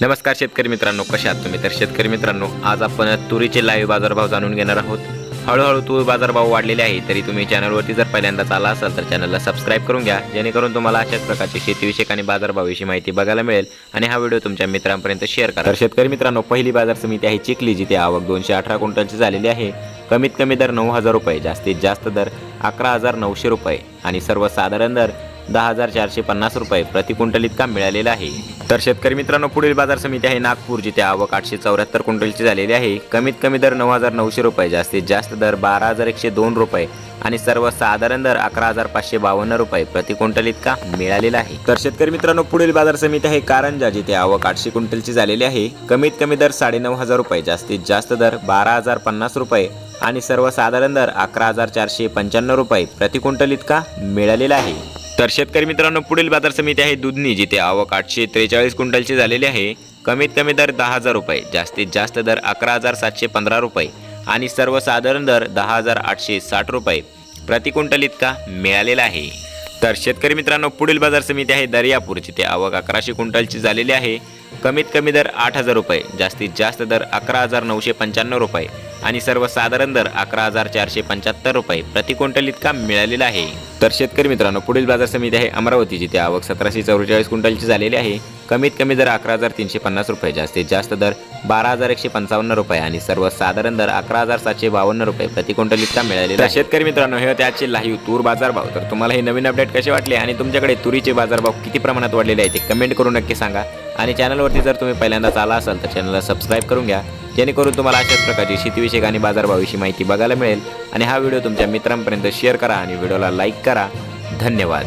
नमस्कार शेतकरी मित्रांनो कशा आहात तुम्ही? तर शेतकरी मित्रांनो आज आपण तुरीचे लाईव्ह बाजारभाव जाणून घेणार आहोत. हळूहळू तूर बाजारभाव वाढलेले आहे तरी तुम्ही चॅनलवरती जर पहिल्यांदाच आला असाल तर चॅनलला सबस्क्राईब करून घ्या जेणेकरून तुम्हाला अशाच प्रकारची शेतीविषयक आणि बाजारभावाविषयी माहिती बघायला मिळेल आणि हा व्हिडिओ तुमच्या मित्रांपर्यंत शेअर करा. तर शेतकरी मित्रांनो पहिली बाजार समिती आहे चिखली जिथे आवक दोनशे अठरा क्विंटलची झालेली आहे. कमीत कमी दर नऊ हजार रुपये जास्तीत जास्त दर अकरा हजार नऊशे रुपये आणि सर्वसाधारण दर दहा हजार चारशे पन्नास रुपये प्रति क्विंटल इतका मिळालेला आहे. तर शेतकरी मित्रांनो पुढील बाजार समिती आहे नागपूर जिथे आवक आठशे चौऱ्याहत्तर क्विंटलची झालेली आहे. कमीत कमी दर नऊ हजार नऊशे रुपये जास्तीत जास्त दर बारा हजार एकशे दोन रुपये आणि सर्वसाधारण दर अकरा हजार पाचशे बावन्न रुपये प्रति क्विंटल इतका मिळालेला आहे. तर शेतकरी मित्रांनो पुढील बाजार समिती आहे कारंजा जिथे आवक आठशे क्विंटलची झालेली आहे. कमीत कमी दर साडेनऊ हजार रुपये जास्तीत जास्त दर बारा हजार पन्नास रुपये आणि सर्वसाधारण दर अकरा हजार चारशे पंच्याण्णव रुपये प्रति क्विंटल इतका मिळालेला आहे. तर शेतकरी मित्रांनो पुढील बाजार समिती आहे दुधनी जिथे आवक आठशे त्रेचाळीस क्विंटलची झालेली आहे. कमीत कमी दर दहा हजार रुपये जास्तीत जास्त दर अकरा हजार सातशे पंधरा रुपये आणि सर्वसाधारण दर दहा हजार आठशे साठ रुपये. प्रति क्विंटल इतका मिळालेला आहे. तर शेतकरी मित्रांनो पुढील बाजार समिती आहे दर्यापूर जिथे आवक अकराशे क्विंटलची झालेली आहे. कमीत कमी दर आठ हजार रुपये जास्तीत जास्त दर अकरा हजार नऊशे पंच्याण्णव रुपये आणि सर्वसाधारण दर अकरा हजार चारशे पंच्याहत्तर रुपये प्रति क्विंटल इतका मिळालेला आहे. तर शेतकरी मित्रांनो पुढील बाजार समिती आहे अमरावती जिथे आवक सतराशे चौवेचाळीस क्विंटलची झालेली आहे. कमीत कमी दर अकरा हजार तीनशे पन्नास रुपये जास्तीत जास्त दर बारा हजार एकशे पंचावन्न रुपये आणि सर्वसाधारण दर अकरा हजार सातशे बावन्न रुपये प्रति क्विंटल इतका मिळालेला शेतकरी मित्रांनो हे होते आजचे लाईव्ह तूर बाजारभाव तर तुम्हाला हे नवीन अपडेट कसे वाटले आणि तुमच्याकडे तुरीचे बाजारभाव किती प्रमाणात वाढलेले आहे ते कमेंट करून नक्की सांगा. आणि चॅनलवरती जर तुम्ही पहिल्यांदाच आला असाल तर चॅनलला सबस्क्राईब करून घ्या. जेणेकरून तुम्हाला अशाच प्रकारची शेतीविषयक आणि बाजारभावाविषयी माहिती बघायला मिळेल. आणि हा व्हिडिओ तुमच्या मित्रांपर्यंत शेअर करा आणि व्हिडिओला लाईक करा. धन्यवाद.